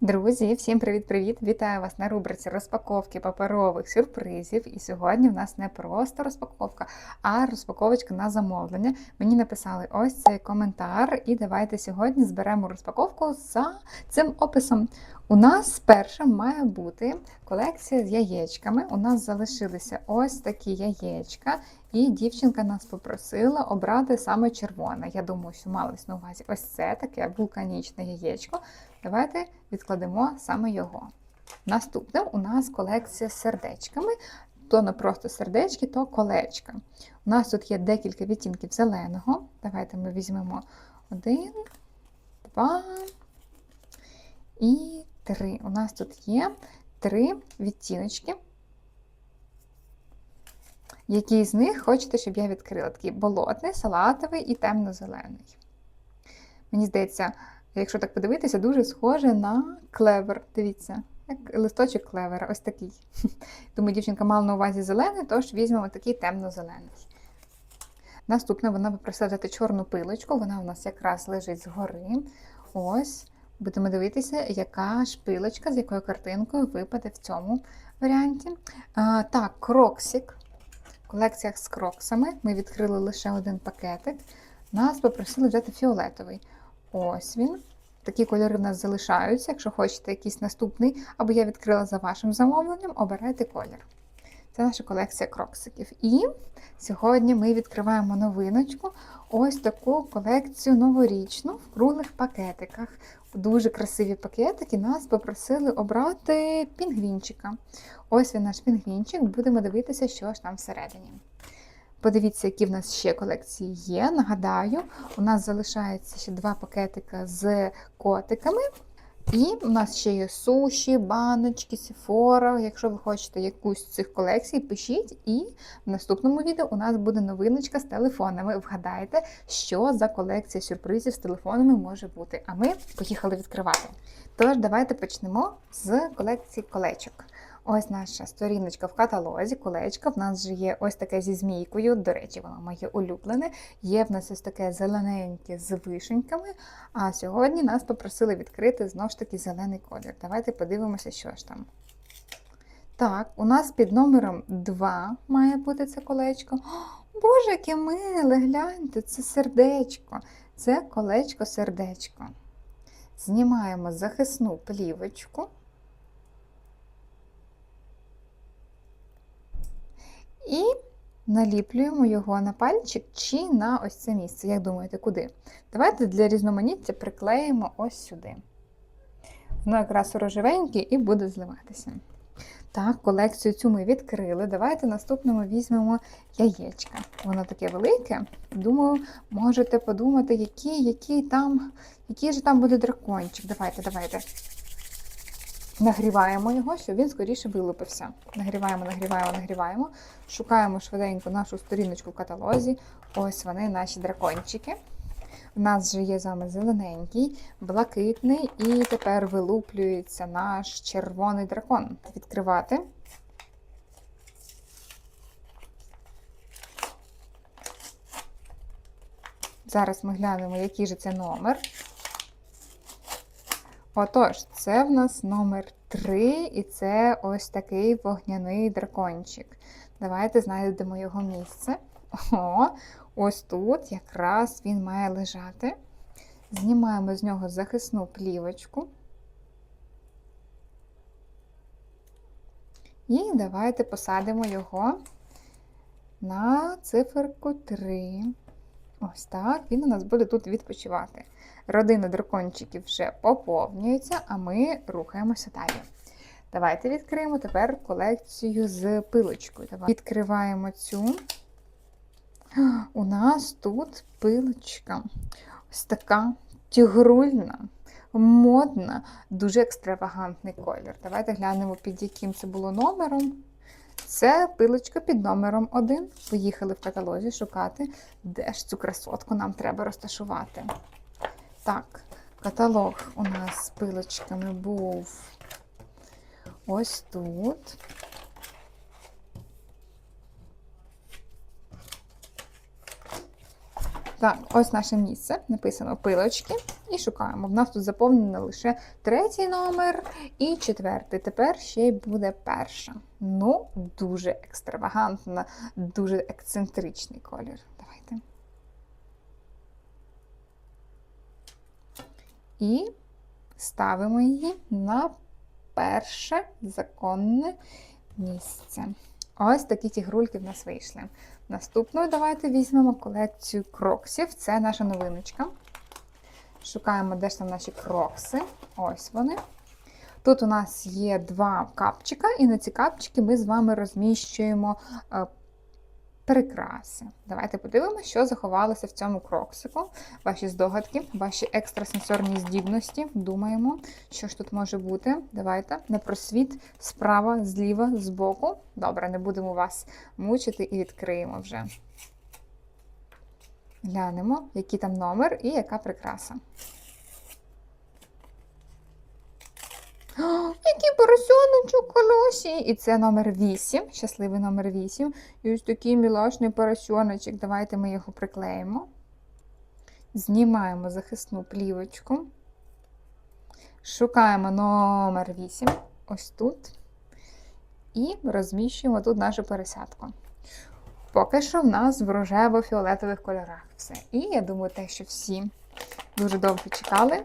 Друзі, всім привіт-привіт! Вітаю вас на рубриці розпаковки паперових сюрпризів. І сьогодні в нас не просто розпаковка, а розпаковочка на замовлення. Мені написали ось цей коментар, і давайте сьогодні зберемо розпаковку за цим описом. У нас першим має бути колекція з яєчками. У нас залишилися ось такі яєчка, і дівчинка нас попросила обрати саме червоне. Я думаю, що малось на увазі ось це таке вулканічне яєчко. Давайте відкладемо саме його. Наступним у нас колекція з сердечками. То не просто сердечки, то колечка. У нас тут є декілька відтінків зеленого. Давайте ми візьмемо один, два і три. У нас тут є три відтіночки. Який з них хочете, щоб я відкрила? Такий болотний, салатовий і темно-зелений. Мені здається, якщо так подивитися, дуже схоже на клевер. Дивіться, як листочок клевера, ось такий. Тому дівчинка мала на увазі зелений, тож візьмемо такий темно-зелений. Наступне вона попросила взяти чорну пилочку, вона у нас якраз лежить згори. Ось. Будемо дивитися, яка ж пилочка, з якою картинкою випаде в цьому варіанті. А, Так, кроксик. Колекціях з кроксами. Ми відкрили лише один пакетик. Нас попросили взяти фіолетовий. Ось він. Такі кольори в нас залишаються. Якщо хочете якийсь наступний, або я відкрила за вашим замовленням, обирайте колір. Це наша колекція кроксиків. І сьогодні ми відкриваємо новиночку. Ось таку колекцію новорічну в круглих пакетиках. Дуже красиві пакетики. Нас попросили обрати пінгвінчика. Ось він наш пінгвінчик. Будемо дивитися, що ж там всередині. Подивіться, які в нас ще колекції є. Нагадаю, у нас залишається ще два пакетика з котиками. І у нас ще є суші, баночки, сіфора. Якщо ви хочете якусь з цих колекцій, пишіть. І в наступному відео у нас буде новиночка з телефонами. Вгадайте, що за колекція сюрпризів з телефонами може бути. А ми поїхали відкривати. Тож, давайте почнемо з колекції колечок. Ось наша сторіночка в каталозі, колечка. В нас же є ось таке зі змійкою. До речі, воно моє улюблене. Є в нас ось таке зелененьке з вишеньками. А сьогодні нас попросили відкрити знову ж таки зелений колір. Давайте подивимося, що ж там. Так, у нас під номером 2 має бути це колечко. О, Боже, яке миле! Гляньте, це сердечко. Це колечко-сердечко. Знімаємо захисну плівочку. І наліплюємо його на пальчик чи на ось це місце. Як думаєте, куди? Давайте для різноманіття приклеїмо ось сюди. Воно якраз рожевеньке і буде зливатися. Так, колекцію цю ми відкрили. Давайте наступному візьмемо яєчка. Воно таке велике. Думаю, можете подумати, який, який там, який же там буде дракончик. Давайте, давайте. Нагріваємо його, щоб він скоріше вилупився. Нагріваємо, нагріваємо, нагріваємо. Шукаємо швиденько нашу сторіночку в каталозі. Ось вони, наші дракончики. У нас вже є з вами зелененький, блакитний, і тепер вилуплюється наш червоний дракон. Відкривати. Зараз ми глянемо, який же це номер. Отож, це в нас номер 3, і це ось такий вогняний дракончик. Давайте знайдемо його місце. О, ось тут якраз він має лежати. Знімаємо з нього захисну плівочку. І давайте посадимо його на циферку 3. Ось так, він у нас буде тут відпочивати. Родина дракончиків вже поповнюється, а ми рухаємося далі. Давайте відкриємо тепер колекцію з пилочкою. Давай. Відкриваємо цю. У нас тут пилочка. Ось така тігрульна, модна, дуже екстравагантний колір. Давайте глянемо, під яким це було номером. Це пилочка під номером 1. Поїхали в каталозі шукати, де ж цю красотку нам треба розташувати. Так, каталог у нас з пилочками був ось тут. Так, ось наше місце. Написано пилочки. І шукаємо. В нас тут заповнено лише третій номер і четвертий. Тепер ще й буде перша. Ну, дуже екстравагантна, дуже ексцентричний колір. Давайте. І ставимо її на перше законне місце. Ось такі тігрульки в нас вийшли. Наступною давайте візьмемо колекцію кроксів. Це наша новиночка. Шукаємо, де ж там наші крокси. Ось вони. Тут у нас є два капчика, і на ці капчики ми з вами розміщуємо е, прикраси. Давайте подивимося, що заховалося в цьому кроксику. Ваші здогадки, ваші екстрасенсорні здібності. Думаємо, що ж тут може бути. Давайте на просвіт справа, зліва, збоку. Добре, не будемо вас мучити і відкриємо вже. Глянемо, який там номер і яка прикраса. Який поросеночок колосі! І це номер 8, щасливий номер 8. І ось такий мілашний поросеночок. Давайте ми його приклеїмо. Знімаємо захисну плівочку. Шукаємо номер 8, ось тут. І розміщуємо тут нашу пересадку. Поки що в нас в рожево-фіолетових кольорах все. І я думаю, те, що всі дуже довго чекали,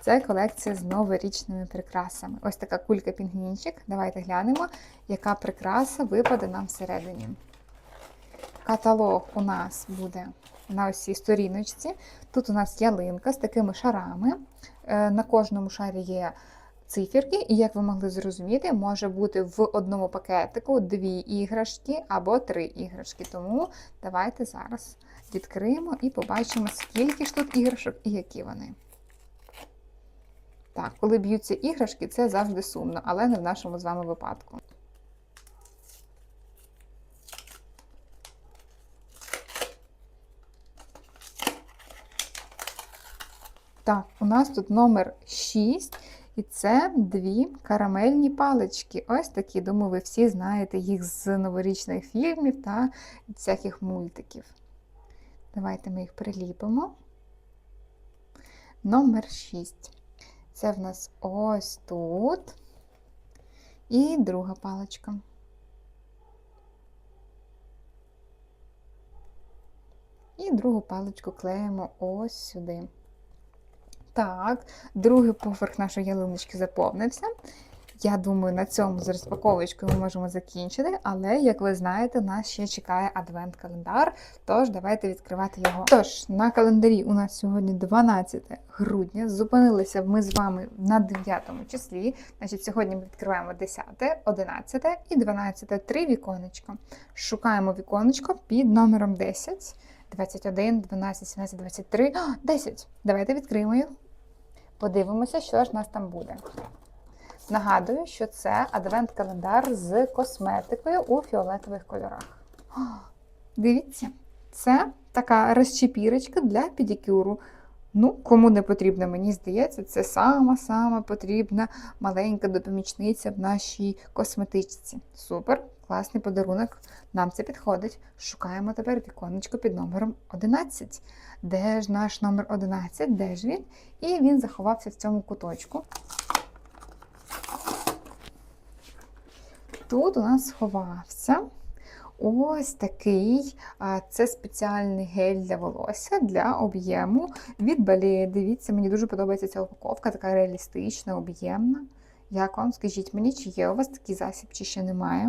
це колекція з новорічними прикрасами. Ось така кулька пінгвінчик. Давайте глянемо, яка прикраса випаде нам всередині. Каталог у нас буде на ось цій сторіночці. Тут у нас ялинка з такими шарами. Е, На кожному шарі є циферки, і, як ви могли зрозуміти, може бути в одному пакетику дві іграшки або три іграшки. Тому давайте зараз відкриємо і побачимо, скільки ж тут іграшок і які вони. Так, коли б'ються іграшки, це завжди сумно, але не в нашому з вами випадку. Так, у нас тут номер 6, і це дві карамельні палички. Ось такі, думаю, ви всі знаєте їх з новорічних фільмів та всяких мультиків. Давайте ми їх приліпимо. Номер 6. Це в нас ось тут. І друга паличка. І другу паличку клеїмо ось сюди. Так, другий поверх нашої ялиночки заповнився. Я думаю, на цьому з розпаковочкою ми можемо закінчити, але, як ви знаєте, нас ще чекає адвент-календар, тож давайте відкривати його. Тож, на календарі у нас сьогодні 12 грудня. Зупинилися ми з вами на 9 числі. Значить, сьогодні ми відкриваємо 10, 11 і 12 три віконечка. Шукаємо віконечко під номером 10. 21, 12, 17, 23, 10. Давайте відкриємо їх. Подивимося, що ж нас там буде. Нагадую, що це адвент-календар з косметикою у фіолетових кольорах. Дивіться, це така розчепірочка для педикюру. Ну, кому не потрібна, мені здається, це сама-сама потрібна маленька допомічниця в нашій косметичці. Супер, класний подарунок. Нам це підходить. Шукаємо тепер віконечко під номером 11. Де ж наш номер 11? Де ж він? І він заховався в цьому куточку. Тут у нас сховався ось такий, це спеціальний гель для волосся для об'єму від Балея. Дивіться, мені дуже подобається ця упаковка, така реалістична, об'ємна. Як вам? Скажіть мені, чи є у вас такий засіб, чи ще немає?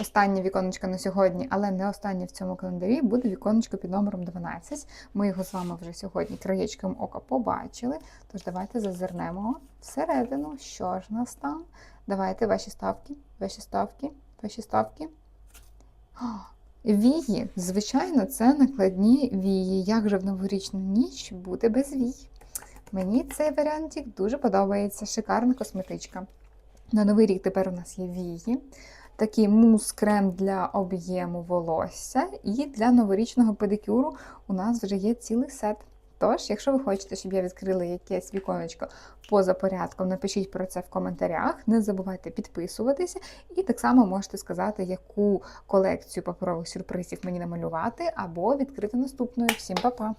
Останнє віконечко на сьогодні, але не останнє в цьому календарі, буде віконечко під номером 12. Ми його з вами вже сьогодні краєчком ока побачили. Тож давайте зазирнемо всередину, що ж нас там. Давайте ваші ставки, ваші ставки, ваші ставки. Вії, звичайно, це накладні вії. Як же в новорічну ніч бути без вій? Мені цей варіантик дуже подобається. Шикарна косметичка. На новий рік тепер у нас є вії. Такий мус-крем для об'єму волосся. І для новорічного педикюру у нас вже є цілий сет. Тож, якщо ви хочете, щоб я відкрила якесь віконечко поза порядком, напишіть про це в коментарях. Не забувайте підписуватися, і так само можете сказати, яку колекцію паперових сюрпризів мені намалювати, або відкрити наступною. Всім па-па!